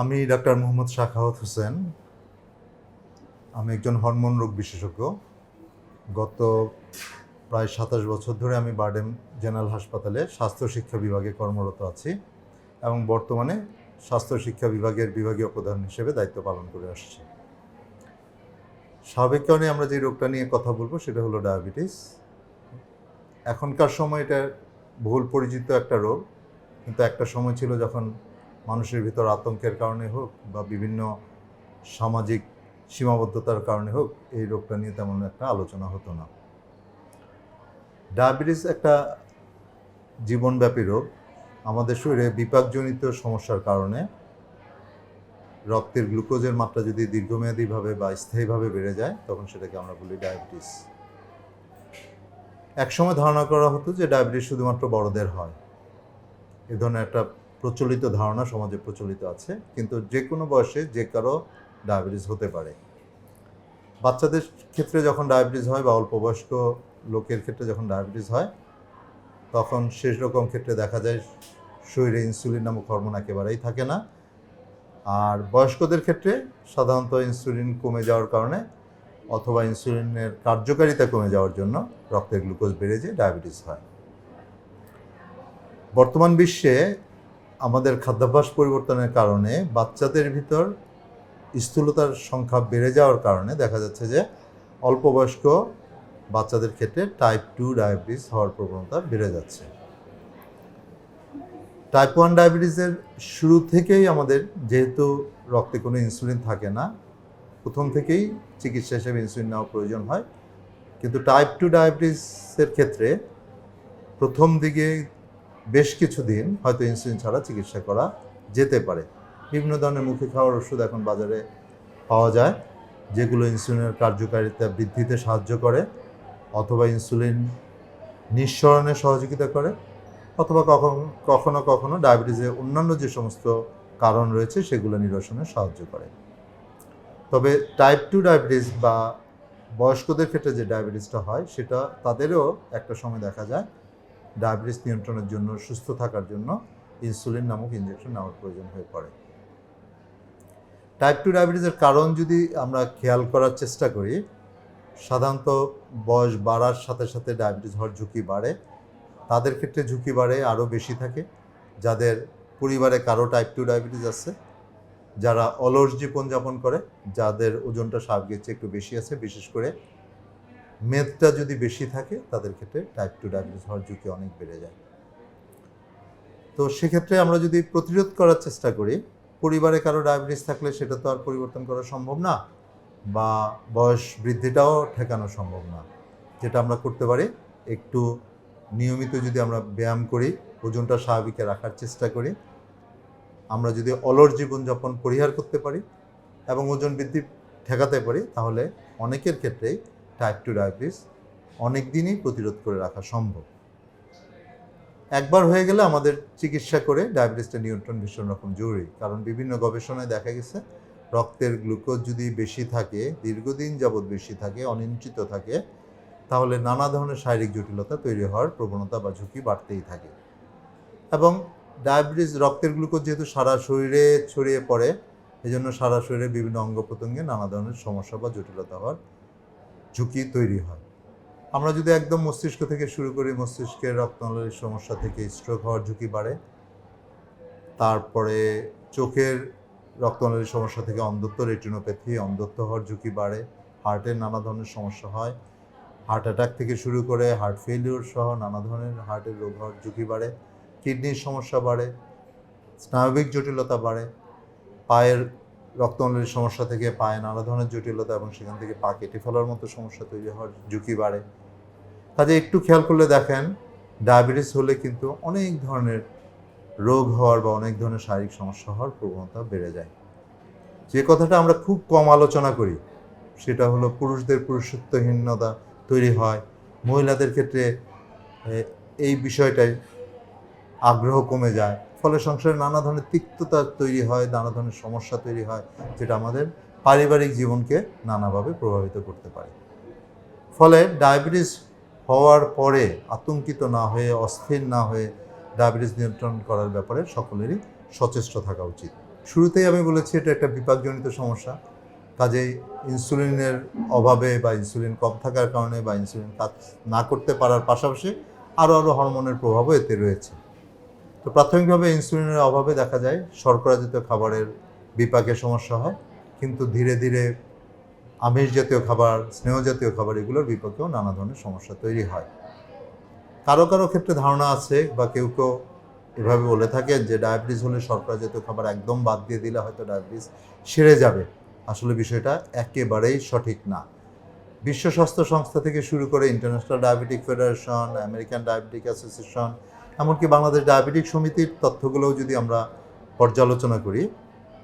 আমি ডাক্তার মোহাম্মদ শাখাওয়াত হোসেন। আমি একজন হরমোন রোগ বিশেষজ্ঞ। গত প্রায় সাতাশ বছর ধরে আমি বার্ডেম জেনারেল হাসপাতালে স্বাস্থ্য শিক্ষা বিভাগে কর্মরত আছি এবং বর্তমানে স্বাস্থ্য শিক্ষা বিভাগের বিভাগীয় প্রধান হিসেবে দায়িত্ব পালন করে আসছি। স্বাভাবিক কারণে আমরা যে রোগটা নিয়ে কথা বলব সেটা হলো ডায়াবেটিস। এখনকার সময় এটা বহুল পরিচিত একটা রোগ, কিন্তু একটা সময় ছিল যখন মানুষের ভিতর আতঙ্কের কারণে হোক বা বিভিন্ন সামাজিক সীমাবদ্ধতার কারণে হোক, এই রোগটা নিয়ে তেমন একটা আলোচনা হতো না। ডায়াবেটিস একটা জীবনব্যাপী রোগ। আমাদের শরীরে বিপাকজনিত সমস্যার কারণে রক্তের গ্লুকোজের মাত্রা যদি দীর্ঘমেয়াদীভাবে বা স্থায়ীভাবে বেড়ে যায়, তখন সেটাকে আমরা বলি ডায়াবেটিস। একসময় ধারণা করা হতো যে ডায়াবেটিস শুধুমাত্র বড়দের হয়। এ ধরনের একটা প্রচলিত ধারণা সমাজে প্রচলিত আছে, কিন্তু যে কোনো বয়সে যে কারও ডায়াবেটিস হতে পারে। বাচ্চাদের ক্ষেত্রে যখন ডায়াবেটিস হয় বা অল্প বয়স্ক লোকের ক্ষেত্রে যখন ডায়াবেটিস হয়, তখন শেষ রকম ক্ষেত্রে দেখা যায় শরীরে ইনসুলিন নামক হরমোন একেবারেই থাকে না। আর বয়স্কদের ক্ষেত্রে সাধারণত ইনসুলিন কমে যাওয়ার কারণে অথবা ইনসুলিনের কার্যকারিতা কমে যাওয়ার জন্য রক্তের গ্লুকোজ বেড়ে যেয়ে ডায়াবেটিস হয়। বর্তমান বিশ্বে আমাদের খাদ্যাভ্যাস পরিবর্তনের কারণে বাচ্চাদের ভিতর স্থূলতার সংখ্যা বেড়ে যাওয়ার কারণে দেখা যাচ্ছে যে অল্প বয়স্ক বাচ্চাদের ক্ষেত্রে টাইপ টু ডায়াবেটিস হওয়ার প্রবণতা বেড়ে যাচ্ছে। টাইপ ওয়ান ডায়াবেটিসের শুরু থেকেই আমাদের যেহেতু রক্তে কোনো ইনসুলিন থাকে না, প্রথম থেকেই চিকিৎসা হিসেবে ইনসুলিন নেওয়া প্রয়োজন হয়। কিন্তু টাইপ টু ডায়াবেটিসের ক্ষেত্রে প্রথম দিকে বেশ কিছুদিন হয়তো ইনসুলিন ছাড়া চিকিৎসা করা যেতে পারে। বিভিন্ন ধরনের মুখে খাওয়ার ওষুধ এখন বাজারে পাওয়া যায়, যেগুলো ইনসুলিনের কার্যকারিতা বৃদ্ধিতে সাহায্য করে, অথবা ইনসুলিন নিঃসরণে সহযোগিতা করে, অথবা কখনো কখনো কখনো ডায়াবেটিসের অন্যান্য যে সমস্ত কারণ রয়েছে সেগুলো নিরসনে সাহায্য করে। তবে টাইপ টু ডায়াবেটিস বা বয়স্কদের ক্ষেত্রে যে ডায়াবেটিসটা হয়, সেটা তাদেরও একটা সময় দেখা যায় ডায়াবেটিস নিয়ন্ত্রণের জন্য, সুস্থ থাকার জন্য ইনসুলিন নামক ইঞ্জেকশন নেওয়ার প্রয়োজন হয়ে পড়ে। টাইপ টু ডায়াবেটিসের কারণ যদি আমরা খেয়াল করার চেষ্টা করি, সাধারণত বয়স বাড়ার সাথে সাথে ডায়াবেটিস হওয়ার ঝুঁকি বাড়ে। তাদের ক্ষেত্রে ঝুঁকি বাড়ে, আরও বেশি থাকে। যাদের পরিবারে কারও টাইপ টু ডায়াবেটিস আছে, যারা অলস জীবনযাপন করে, যাদের ওজনটা স্বাভাবিকের চেয়ে একটু বেশি আছে, বিশেষ করে মেদটা যদি বেশি থাকে, তাদের ক্ষেত্রে টাইপ টু ডায়াবেটিস হওয়ার ঝুঁকি অনেক বেড়ে যায়। তো সেক্ষেত্রে আমরা যদি প্রতিরোধ করার চেষ্টা করি, পরিবারে কারও ডায়াবেটিস থাকলে সেটা তো আর পরিবর্তন করা সম্ভব না, বা বয়স বৃদ্ধিটাও ঠেকানো সম্ভব না, যেটা আমরা করতে পারি। একটু নিয়মিত যদি আমরা ব্যায়াম করি, ওজনটা স্বাভাবিকে রাখার চেষ্টা করি। আমরা যদি অলস জীবনযাপন পরিহার করতে পারি এবং ওজন বৃদ্ধি ঠেকাতে পারি, তাহলে অনেকের ক্ষেত্রেই টাইপ টু ডায়াবেটিস অনেক দিনই প্রতিরোধ করে রাখা সম্ভব। একবার হয়ে গেলে আমাদের চিকিৎসা করে ডায়াবেটিসটা নিয়ন্ত্রণ ভীষণ রকম জরুরি। কারণ বিভিন্ন গবেষণায় দেখা গেছে, রক্তের গ্লুকোজ যদি বেশি থাকে, দীর্ঘদিন যাবৎ বেশি থাকে, অনিয়ন্ত্রিত থাকে, তাহলে নানা ধরনের শারীরিক জটিলতা তৈরি হওয়ার প্রবণতা বা ঝুঁকি বাড়তেই থাকে। এবং ডায়াবেটিস রক্তের গ্লুকোজ যেহেতু সারা শরীরে ছড়িয়ে পড়ে, এজন্য সারা শরীরে বিভিন্ন অঙ্গ প্রত্যঙ্গে নানা ধরনের সমস্যা বা জটিলতা হওয়ার ঝুঁকি তৈরি হয়। আমরা যদি একদম মস্তিষ্ক থেকে শুরু করি, মস্তিষ্কের রক্তনালীর সমস্যা থেকে স্ট্রোক হওয়ার ঝুঁকি বাড়ে, তারপরে চোখের রক্তনালীর সমস্যা থেকে অন্ধত্ব রেটিনোপ্যাথি অন্ধত্ব হওয়ার ঝুঁকি বাড়ে হার্টের নানা ধরনের সমস্যা হয় হার্ট অ্যাটাক থেকে শুরু করে হার্ট ফেলিওর সহ নানা ধরনের হার্টের রোগ হওয়ার ঝুঁকি বাড়ে কিডনির সমস্যা বাড়ে, স্নায়বিক জটিলতা বাড়ে, পায়ের রক্তনালীর সমস্যা থেকে পায়ে নানা ধরনের জটিলতা এবং সেখান থেকে পা কেটে ফেলার মতো সমস্যা তৈরি হওয়ার ঝুঁকি বাড়ে। কাজে একটু খেয়াল করলে দেখেন, ডায়াবেটিস হলে কিন্তু অনেক ধরনের রোগ হওয়ার বা অনেক ধরনের শারীরিক সমস্যা হওয়ার প্রবণতা বেড়ে যায়। যে কথাটা আমরা খুব কম আলোচনা করি, সেটা হলো পুরুষদের পুরুষত্বহীনতা তৈরি হয়। মহিলাদের ক্ষেত্রে এই বিষয়টাই আগ্রহ কমে যায়। ফলে সংসারে নানা ধরনের তিক্ততা তৈরি হয়, নানা ধরনের সমস্যা তৈরি হয়, যেটা আমাদের পারিবারিক জীবনকে নানাভাবে প্রভাবিত করতে পারে। ফলে ডায়াবেটিস হওয়ার পরে আতঙ্কিত না হয়ে, অস্থির না হয়ে ডায়াবেটিস নিয়ন্ত্রণ করার ব্যাপারে সকলেরই সচেষ্ট থাকা উচিত। শুরুতেই আমি বলেছি, এটা একটা বিপাকজনিত সমস্যা। কাজেই ইনসুলিনের অভাবে বা ইনসুলিন কম থাকার কারণে বা ইনসুলিন কাজ না করতে পারার পাশাপাশি আরও আরও হরমোনের প্রভাবও এতে রয়েছে। তো প্রাথমিকভাবে ইনসুলিনের অভাবে দেখা যায় শর্করাজাত খাবারের বিপাকে সমস্যা হয়, কিন্তু ধীরে ধীরে আমিষ জাতীয় খাবার, স্নেহ জাতীয় খাবার এগুলোর বিপাকেও নানা ধরনের সমস্যা তৈরি হয়। কারও কারও ক্ষেত্রে ধারণা আছে বা কেউ কেউ এভাবে বলে থাকেন যে ডায়াবেটিস হলে শর্করা জাতীয় খাবার একদম বাদ দিয়ে দিলে হয়তো ডায়াবেটিস সেরে যাবে। আসলে বিষয়টা একেবারেই সঠিক না। বিশ্ব স্বাস্থ্য সংস্থা থেকে শুরু করে international diabetic federation American diabetic association এমনকি বাংলাদেশ ডায়াবেটিক সমিতির তথ্যগুলোও যদি আমরা পর্যালোচনা করি,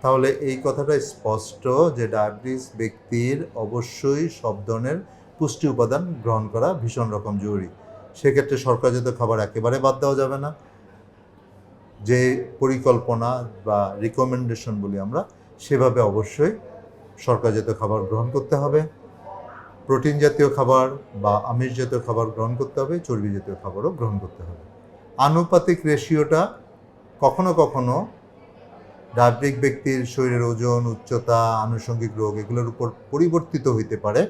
তাহলে এই কথাটা স্পষ্ট যে ডায়াবেটিস ব্যক্তির অবশ্যই সব ধরনের পুষ্টি উপাদান গ্রহণ করা ভীষণ রকম জরুরি। সেক্ষেত্রে সরকারজাত খাবার একেবারে বাদ দেওয়া যাবে না। যে পরিকল্পনা বা রিকমেন্ডেশন বলি আমরা, সেভাবে অবশ্যই সরকারজাত খাবার গ্রহণ করতে হবে। প্রোটিন জাতীয় খাবার বা আমিষ জাতীয় খাবার গ্রহণ করতে হবে চর্বি জাতীয় খাবারও গ্রহণ করতে হবে। আনুপাতিক রেশিওটা কখনো কখনো ডায়াবেটিক ব্যক্তির শরীরের ওজন, উচ্চতা, আনুষঙ্গিক রোগ এগুলোর উপর পরিবর্তিত হইতে পারে,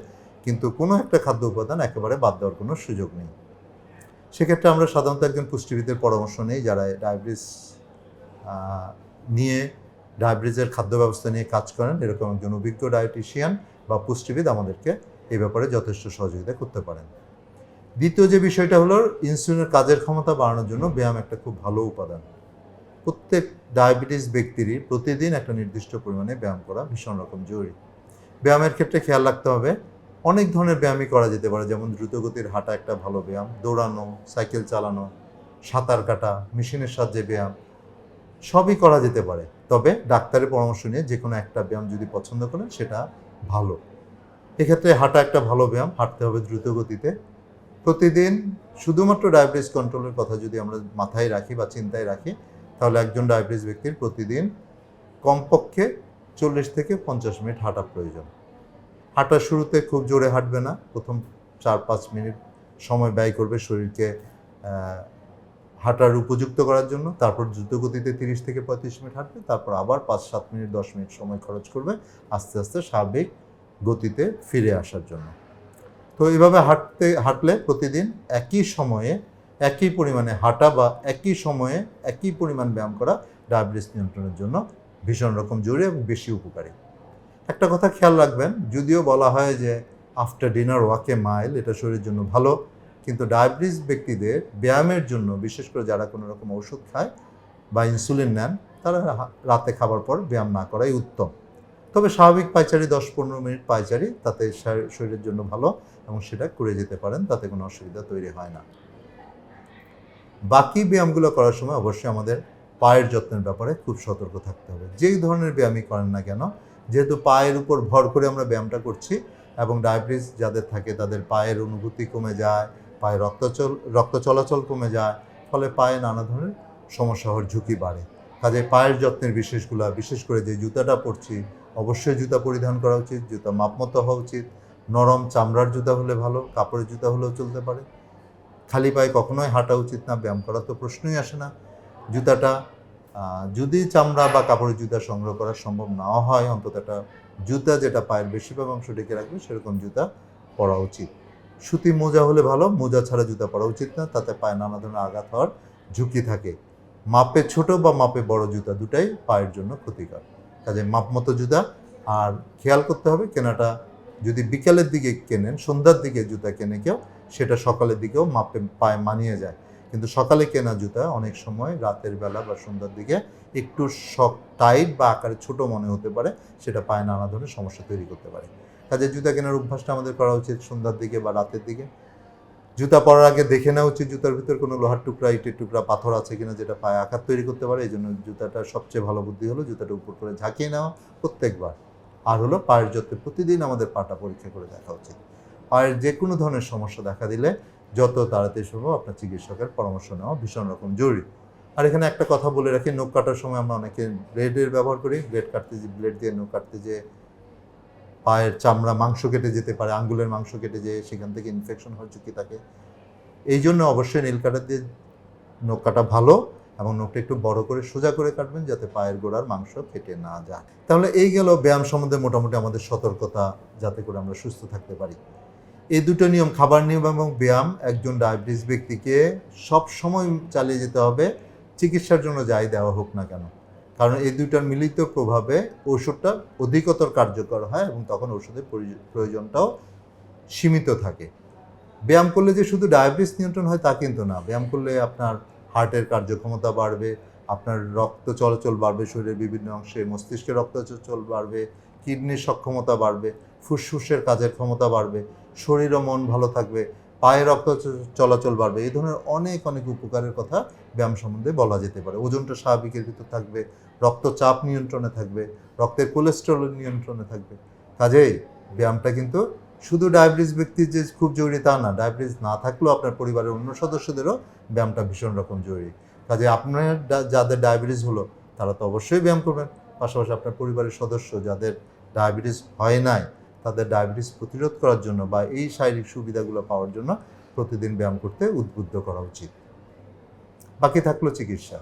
কিন্তু কোনো একটা খাদ্য উপাদান একেবারে বাদ দেওয়ার কোনো সুযোগ নেই। সেক্ষেত্রে আমরা সাধারণত একজন পুষ্টিবিদের পরামর্শ নেই যারা ডায়াবেটিস নিয়ে ডায়াবেটিসের খাদ্য ব্যবস্থা নিয়ে কাজ করেন। এরকম একজন অভিজ্ঞ ডায়েটিশিয়ান বা পুষ্টিবিদ আমাদেরকে এ ব্যাপারে যথেষ্ট সহযোগিতা করতে পারেন। দ্বিতীয় যে বিষয়টা হলো ইনসুলিনের কাজের ক্ষমতা বাড়ানোর জন্য ব্যায়াম একটা খুব ভালো উপাদান। প্রত্যেক ডায়াবেটিস ব্যক্তিরই প্রতিদিন একটা নির্দিষ্ট পরিমাণে ব্যায়াম করা ভীষণ রকম জরুরি। ব্যায়ামের ক্ষেত্রে খেয়াল রাখতে হবে, অনেক ধরনের ব্যায়ামই করা যেতে পারে, যেমন দ্রুতগতির হাঁটা একটা ভালো ব্যায়াম, দৌড়ানো, সাইকেল চালানো, সাঁতার কাটা, মেশিনের সাহায্যে ব্যায়াম, সবই করা যেতে পারে। তবে ডাক্তারের পরামর্শ নিয়ে যে কোনো একটা ব্যায়াম যদি পছন্দ করেন, সেটা ভালো। এক্ষেত্রে হাঁটা একটা ভালো ব্যায়াম, হাঁটতে হবে দ্রুত গতিতে প্রতিদিন শুধুমাত্র ডায়াবেটিস কন্ট্রোলের কথা যদি আমরা মাথায় রাখি বা চিন্তায় রাখি, তাহলে একজন ডায়াবেটিস ব্যক্তির প্রতিদিন কমপক্ষে চল্লিশ থেকে পঞ্চাশ মিনিট হাঁটা প্রয়োজন। হাঁটার শুরুতে খুব জোরে হাঁটবে না, প্রথম চার পাঁচ মিনিট সময় ব্যয় করবে শরীরকে হাঁটার উপযুক্ত করার জন্য, তারপর দ্রুতগতিতে তিরিশ থেকে পঁয়ত্রিশ মিনিট হাঁটবে, তারপর আবার পাঁচ সাত মিনিট দশ মিনিট সময় খরচ করবে আস্তে আস্তে স্বাভাবিক গতিতে ফিরে আসার জন্য। তো এইভাবে হাঁটতে, হাঁটলে প্রতিদিন একই সময়ে একই পরিমাণে হাঁটা বা একই সময়ে একই পরিমাণ ব্যায়াম করা ডায়াবেটিস নিয়ন্ত্রণের জন্য ভীষণ রকম জরুরি এবং বেশি উপকারী। একটা কথা খেয়াল রাখবেন, যদিও বলা হয় যে আফটার ডিনার ওয়াকে মাইল এটা শরীরের জন্য ভালো, কিন্তু ডায়াবেটিস ব্যক্তিদের ব্যায়ামের জন্য, বিশেষ করে যারা কোনো রকম ওষুধ খায় বা ইনসুলিন নেন, তারা রাতে খাবার পর ব্যায়াম না করাই উত্তম। তবে স্বাভাবিক পায়চারি, দশ পনেরো মিনিট পায়চারি, তাতে শরীরের জন্য ভালো এবং সেটা করে যেতে পারেন, তাতে কোনো অসুবিধা তৈরি হয় না। বাকি ব্যায়ামগুলো করার সময় অবশ্যই আমাদের পায়ের যত্নের ব্যাপারে খুব সতর্ক থাকতে হবে। যেই ধরনের ব্যায়ামই করেন না কেন, যেহেতু পায়ের উপর ভর করে আমরা ব্যায়ামটা করছি এবং ডায়াবেটিস যাদের থাকে তাদের পায়ের অনুভূতি কমে যায় পায়ে রক্তচল, রক্ত চলাচল কমে যায়, ফলে পায়ে নানা ধরনের সমস্যা হওয়ার ঝুঁকি বাড়ে। কাজে পায়ের যত্নের বিশেষগুলো, বিশেষ করে যে জুতাটা পরছি অবশ্যই জুতা পরিধান করা উচিত, জুতা মাপমতো হওয়া উচিত, নরম চামড়ার জুতা হলে ভালো, কাপড়ের জুতা হলেও চলতে পারে। খালি পায়ে কখনোই হাঁটা উচিত না, ব্যায়াম করা তো প্রশ্নই আসে না। জুতাটা যদি চামড়া বা কাপড়ের জুতা সংগ্রহ করা সম্ভব নাও হয়, অন্তত একটা জুতা যেটা পায়ের বেশিরভাগ অংশ ঢেকে রাখবে, সেরকম জুতা পরা উচিত। সুতি মোজা হলে ভালো, মোজা ছাড়া জুতা পরা উচিত না, তাতে পায়ে নানা ধরনের আঘাত হওয়ার ঝুঁকি থাকে। মাপে ছোট বা মাপে বড় জুতা দুটাই পায়ের জন্য ক্ষতিকর। কাজে মাপ মতো জুতা। আর খেয়াল করতে হবে কেনাটা যদি বিকালের দিকে কেনেন, সন্ধ্যার দিকে জুতা কেনে কেউ, সেটা সকালের দিকেও মাপে পায়ে মানিয়ে যায়। কিন্তু সকালে কেনা জুতা অনেক সময় রাতের বেলা বা সন্ধ্যার দিকে একটু শক টাইট বা আকারে ছোট মনে হতে পারে, সেটা পায়ে নানা ধরনের সমস্যা তৈরি করতে পারে। কাজে জুতা কেনার অভ্যাসটা আমাদের করা উচিত সন্ধ্যার দিকে বা রাতের দিকে। জুতা পরার আগে দেখে নেওয়া উচিত জুতার ভিতর কোনো লোহার টুকরা, ইটের টুকরা, পাথর আছে কিনা যেটা পায়ে আঘাত তৈরি করতে পারে এই জন্য জুতাটা সবচেয়ে ভালো বুদ্ধি হলো জুতাটা উপর করে ঝাঁকিয়ে নেওয়া প্রত্যেকবার। আর হলো পায়ের যত্নে প্রতিদিন আমাদের পাটা পরীক্ষা করে দেখা উচিত। পায়ের যে কোনো ধরনের সমস্যা দেখা দিলে যত তাড়াতাড়ি সম্ভব আপনার চিকিৎসকের পরামর্শ নেওয়া ভীষণ রকম জরুরি। আর এখানে একটা কথা বলে রাখি, নখ কাটার সময় আমরা অনেকে ব্লেডের ব্যবহার করি, ব্লেড কাটতে যে, ব্লেড দিয়ে নখ কাটতে যে পায়ের চামড়া মাংস কেটে যেতে পারে, আঙ্গুলের মাংস কেটে যেয়ে সেখান থেকে ইনফেকশন হওয়ার ঝুঁকি থাকে। এই জন্য অবশ্যই নীল কাটার দিয়ে নখ কাটা ভালো এবং নখটা একটু বড় করে সোজা করে কাটবেন যাতে পায়ের গোড়ার মাংস কেটে না যায়। তাহলে এই গেল ব্যায়াম সম্বন্ধে মোটামুটি আমাদের সতর্কতা যাতে করে আমরা সুস্থ থাকতে পারি। এই দুটো নিয়ম, খাবার নিয়ম এবং ব্যায়াম, একজন ডায়াবেটিস ব্যক্তিকে সব সময় চালিয়ে যেতে হবে, চিকিৎসার জন্য যাই দেওয়া হোক না কেন। কারণ এই দুইটার মিলিত প্রভাবে ওষুধটা অধিকতর কার্যকর হয় এবং তখন প্রয়োজ- প্রয়োজনটাও সীমিত থাকে। ব্যায়াম করলে যে শুধু ডায়াবেটিস নিয়ন্ত্রণ হয় তা কিন্তু না। ব্যায়াম করলে আপনার হার্টের কার্যক্ষমতা বাড়বে, আপনার রক্ত চলাচল বাড়বে শরীরের বিভিন্ন অংশে মস্তিষ্কের রক্ত চলাচল বাড়বে, কিডনির সক্ষমতা বাড়বে, ফুসফুসের কাজের ক্ষমতা বাড়বে, শরীর ও মন ভালো থাকবে পায়ে রক্ত চলাচল বাড়বে। এই ধরনের অনেক অনেক উপকারের কথা ব্যায়াম সম্বন্ধে বলা যেতে পারে। ওজনটা স্বাভাবিকের ভিতর থাকবে, রক্তচাপ নিয়ন্ত্রণে থাকবে, রক্তের কোলেস্টেরল নিয়ন্ত্রণে থাকবে। কাজেই ব্যায়ামটা কিন্তু শুধু ডায়াবেটিস ব্যক্তির যে খুব জরুরি তা না, ডায়াবেটিস না থাকলেও আপনার পরিবারের অন্য সদস্যদেরও ব্যায়ামটা ভীষণ রকম জরুরি। কাজে আপনার যাদের ডায়াবেটিস হলো, তারা তো অবশ্যই ব্যায়াম করবেন। পাশাপাশি আপনার পরিবারের সদস্য যাদের ডায়াবেটিস হয় নাই তাদের ডায়াবেটিস প্রতিরোধ করার জন্য বা এই শারীরিক সুবিধাগুলো পাওয়ার জন্য প্রতিদিন ব্যায়াম করতে উদ্বুদ্ধ করা উচিত। বাকি থাকল চিকিৎসা।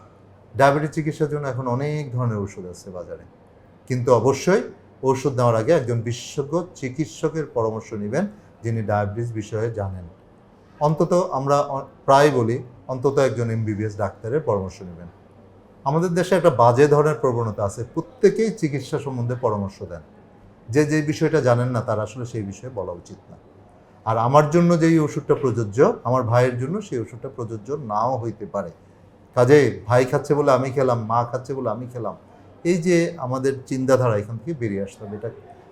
ডায়াবেটিস চিকিৎসার জন্য এখন অনেক ধরনের ওষুধ আছে বাজারে। কিন্তু অবশ্যই ওষুধ নেওয়ার আগে একজন বিশেষজ্ঞ চিকিৎসকের পরামর্শ নেবেন যিনি ডায়াবেটিস বিষয়ে জানেন। অন্তত আমরা প্রায় বলি, অন্তত একজন এমবিবিএস ডাক্তারের পরামর্শ নেবেন। আমাদের দেশে একটা বাজে ধরনের প্রবণতা আছে। প্রত্যেকেই চিকিৎসা সম্বন্ধে পরামর্শ দেন। যে যে বিষয়টা জানেন না, তার আসলে সেই বিষয়ে বলা উচিত না। আর আমার জন্য যেই ওষুধটা প্রযোজ্য, আমার ভাইয়ের জন্য সেই ওষুধটা প্রযোজ্য নাও হইতে পারে। কাজে ভাই খাচ্ছে বলে আমি খেলাম, মা খাচ্ছে বলে আমি খেলাম, এই যে আমাদের চিন্তাধারা এখান থেকে বেরিয়ে আসতে হবে। এটা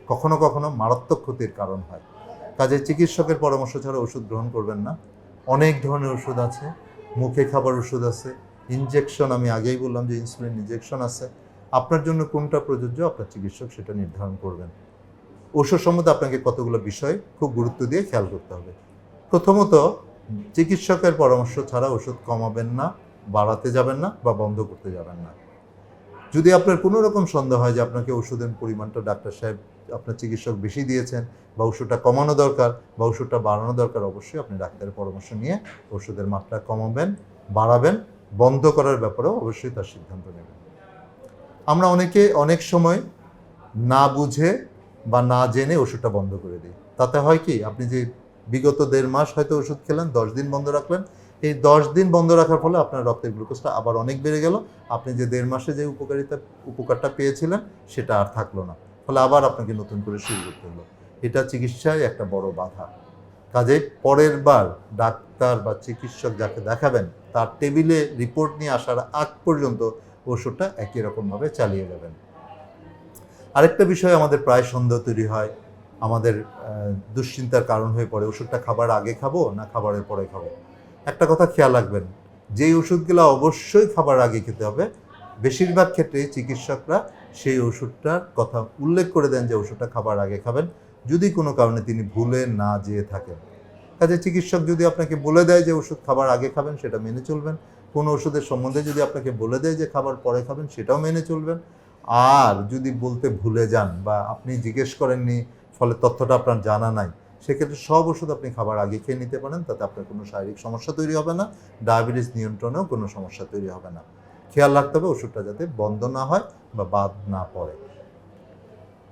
কখনো কখনো মারাত্মক ক্ষতির কারণ হয়। কাজে চিকিৎসকের পরামর্শ ছাড়া ওষুধ গ্রহণ করবেন না। অনেক ধরনের ওষুধ আছে, মুখে খাবার ওষুধ আছে ইনজেকশন আমি আগেই বললাম যে ইনসুলিন ইনজেকশন আছে। আপনার জন্য কোনটা প্রযোজ্য, আপনার চিকিৎসক সেটা নির্ধারণ করবেন। ওষুধ সম্বন্ধে আপনাকে কতগুলো বিষয় খুব গুরুত্ব দিয়ে খেয়াল করতে হবে। প্রথমত, চিকিৎসকের পরামর্শ ছাড়া ওষুধ কমাবেন না, বাড়াতে যাবেন না বা বন্ধ করতে যাবেন না। যদি আপনার কোনো রকম সন্দেহ হয় যে আপনাকে ওষুধের পরিমাণটা ডাক্তার সাহেব, আপনার চিকিৎসক বেশি দিয়েছেন বা ওষুধটা কমানো দরকার বা ওষুধটা বাড়ানো দরকার, অবশ্যই আপনি ডাক্তারের পরামর্শ নিয়ে ওষুধের মাত্রা কমাবেন, বাড়াবেন, বন্ধ করার ব্যাপারেও অবশ্যই তার সিদ্ধান্ত নেবেন। আমরা অনেকে অনেক সময় না বুঝে বা না জেনে ওষুধটা বন্ধ করে দিই। তাতে হয় কি, আপনি যে বিগত দেড় মাস হয়তো ওষুধ খেলেন, দশ দিন বন্ধ রাখলেন, এই দশ দিন বন্ধ রাখার ফলে আপনার রক্তের গ্লুকোজটা আবার অনেক বেড়ে গেল। আপনি যে দেড় মাসে যে উপকারিতা, উপকারটা পেয়েছিলেন, সেটা আর থাকল না। ফলে আবার আপনাকে নতুন করে শুরু করতে হলো। এটা চিকিৎসায় একটা বড় বাধা। কাজে পরের বার ডাক্তার বা চিকিৎসক যাকে দেখাবেন, তার টেবিলে রিপোর্ট নিয়ে আসার আগ পর্যন্ত ওষুধটা একই রকমভাবে চালিয়ে যাবেন। আরেকটা বিষয় আমাদের প্রায় সন্দেহ তৈরি হয়। আমাদের দুশ্চিন্তার কারণ হয়ে পড়ে। ওষুধটা খাবার আগে খাব না খাবারের পরে খাব? একটা কথা খেয়াল রাখবেন, যেই ওষুধগুলো অবশ্যই খাবার আগে খেতে হবে, বেশিরভাগ ক্ষেত্রে চিকিৎসকরা সেই ওষুধটার কথা উল্লেখ করে দেন যে ওষুধটা খাবার আগে খাবেন। যদি কোনো কারণে তিনি ভুলে না যেয়ে থাকেন। কাজে চিকিৎসক যদি আপনাকে বলে দেয় যে ওষুধ খাবার আগে খাবেন, সেটা মেনে চলবেন। কোনো ওষুধের সম্বন্ধে যদি আপনাকে বলে দেয় যে খাবার পরে খাবেন, সেটাও মেনে চলবেন। আর যদি বলতে ভুলে যান বা আপনি জিজ্ঞেস করেননি, ফলে তথ্যটা আপনার জানা নাই, সেক্ষেত্রে সব ওষুধ আপনি খাবার আগে খেয়ে নিতে পারেন, তাতে আপনার কোনো শারীরিক সমস্যা তৈরি হবে না, ডায়াবেটিস নিয়ন্ত্রণেও কোনো সমস্যা তৈরি হবে না। খেয়াল রাখতে হবে ওষুধটা যাতে বন্ধ না হয় বা বাদ না পড়ে।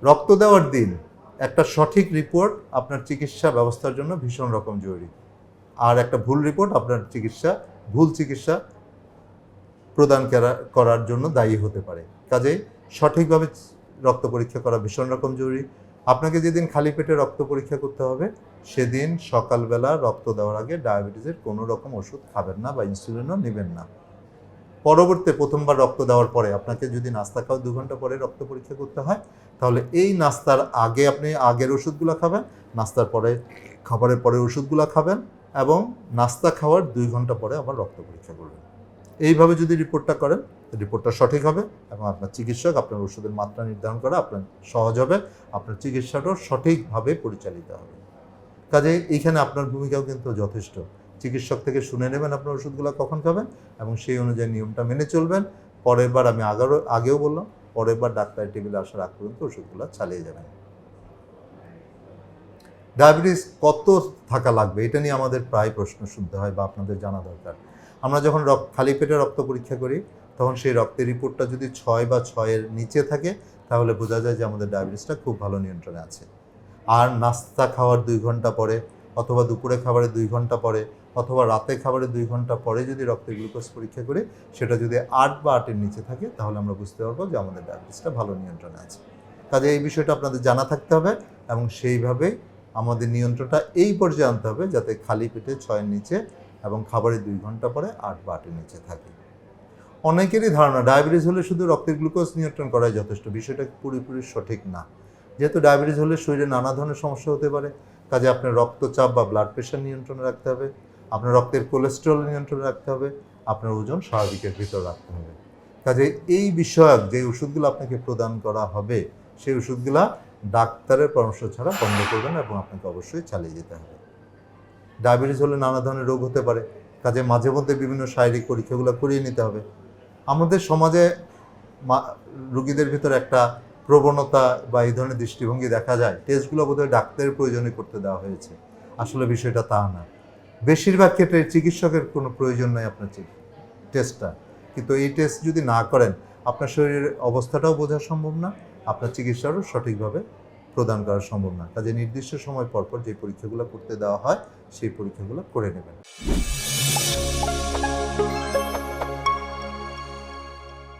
রক্ত দেওয়ার দিন, একটা সঠিক রিপোর্ট আপনার চিকিৎসা ব্যবস্থার জন্য ভীষণ রকম জরুরি। আর একটা ভুল রিপোর্ট আপনার চিকিৎসা, ভুল চিকিৎসা প্রদান করা- করার জন্য দায়ী হতে পারে। কাজেই সঠিকভাবে রক্ত পরীক্ষা করা ভীষণ রকম জরুরি। আপনাকে যেদিন খালি পেটে রক্ত পরীক্ষা করতে হবে, সেদিন সকালবেলা রক্ত দেওয়ার আগে ডায়াবেটিসের কোনো রকম ওষুধ খাবেন না বা ইনসুলিনও নেবেন না। পরবর্তী প্রথমবার রক্ত দেওয়ার পরে আপনাকে যদি নাস্তা খাওয়া দু ঘণ্টা পরে রক্ত পরীক্ষা করতে হয়, তাহলে এই নাস্তার আগে আপনি আগের ওষুধগুলো খাবেন, নাস্তার পরে, খাবারের পরে ওষুধগুলো খাবেন এবং নাস্তা খাওয়ার দুই ঘণ্টা পরে আবার রক্ত পরীক্ষা করবেন। এইভাবে যদি রিপোর্টটা করেন, রিপোর্টটা সঠিক হবে এবং আপনার চিকিৎসক আপনার ওষুধের মাত্রা নির্ধারণ করা আপনার সহজ হবে, আপনার চিকিৎসাটাও সঠিকভাবে পরিচালিত হবে। কাজে এইখানে আপনার ভূমিকাও কিন্তু যথেষ্ট। চিকিৎসক থেকে শুনে নেবেন আপনার ওষুধগুলো কখন খাবেন এবং সেই অনুযায়ী নিয়মটা মেনে চলবেন। পরের বার আমি আগারও আগেও বললাম, পরের বার ডাক্তারের টেবিলে আসার আগ পর্যন্ত ওষুধগুলো চালিয়ে যাবেন। ডায়াবেটিস কত থাকা লাগবে? এটা নিয়ে আমাদের প্রায় প্রশ্ন শুনতে হয় বা আপনাদের জানা দরকার। আমরা যখন রক্ত, খালি পেটে রক্ত পরীক্ষা করি, তখন সেই রক্তের রিপোর্টটা যদি ছয় বা ছয়ের নিচে থাকে, তাহলে বোঝা যায় যে আমাদের ডায়াবেটিসটা খুব ভালো নিয়ন্ত্রণে আছে। আর নাস্তা খাওয়ার দুই ঘণ্টা পরে, অথবা দুপুরে খাবারের দুই ঘণ্টা পরে, অথবা রাতে খাবারের দুই ঘণ্টা পরে যদি রক্তের গ্লুকোজ পরীক্ষা করি, সেটা যদি আট বা আটের নিচে থাকে, তাহলে আমরা বুঝতে পারব যে আমাদের ডায়াবেটিসটা ভালো নিয়ন্ত্রণে আছে। কাজে এই বিষয়টা আপনাদের জানা থাকতে হবে এবং সেইভাবে আমাদের নিয়ন্ত্রণটা এই পর্যায়ে আনতে হবে যাতে খালি পেটে ছয়ের নিচে এবং খাবারের দুই ঘণ্টা পরে আট বা আটের নিচে থাকে। অনেকেরই ধারণা, ডায়াবেটিস হলে শুধু রক্তের গ্লুকোজ নিয়ন্ত্রণ করাই যথেষ্ট। বিষয়টা পুরোপুরি সঠিক না। যেহেতু ডায়াবেটিস হলে শরীরে নানা ধরনের সমস্যা হতে পারে, কাজে আপনার রক্তচাপ বা ব্লাড প্রেশার নিয়ন্ত্রণে রাখতে হবে, আপনার রক্তের কোলেস্টেরল নিয়ন্ত্রণে রাখতে হবে, আপনার ওজন স্বাভাবিকের ভিতর রাখতে হবে। কাজে এই বিষয়ক যে ওষুধগুলো আপনাকে প্রদান করা হবে, সেই ওষুধগুলা ডাক্তারের পরামর্শ ছাড়া বন্ধ করবেন এবং আপনাকে অবশ্যই চালিয়ে যেতে হবে। ডায়াবেটিস হলে নানা ধরনের রোগ হতে পারে, কাজে মাঝে মধ্যে বিভিন্ন শারীরিক পরীক্ষাগুলো করিয়ে নিতে হবে। আমাদের সমাজে রুগীদের ভিতরে একটা প্রবণতা বা এই ধরনের দৃষ্টিভঙ্গি দেখা যায়। টেস্টগুলো বোধহয় ডাক্তারের প্রয়োজনে করতে দেওয়া হয়েছে। আসলে বিষয়টা তা না। বেশিরভাগ ক্ষেত্রে চিকিৎসকের কোনো প্রয়োজন নেই আপনার টেস্টটা। কিন্তু এই টেস্ট যদি না করেন, আপনার শরীরের অবস্থাটাও বোঝা সম্ভব না। আপনার চিকিৎসারও সঠিকভাবে প্রদান করা সম্ভব না। কাজে নির্দিষ্ট সময় পর পর যে পরীক্ষাগুলো করতে দেওয়া হয়, সেই পরীক্ষাগুলো করে নেবেন।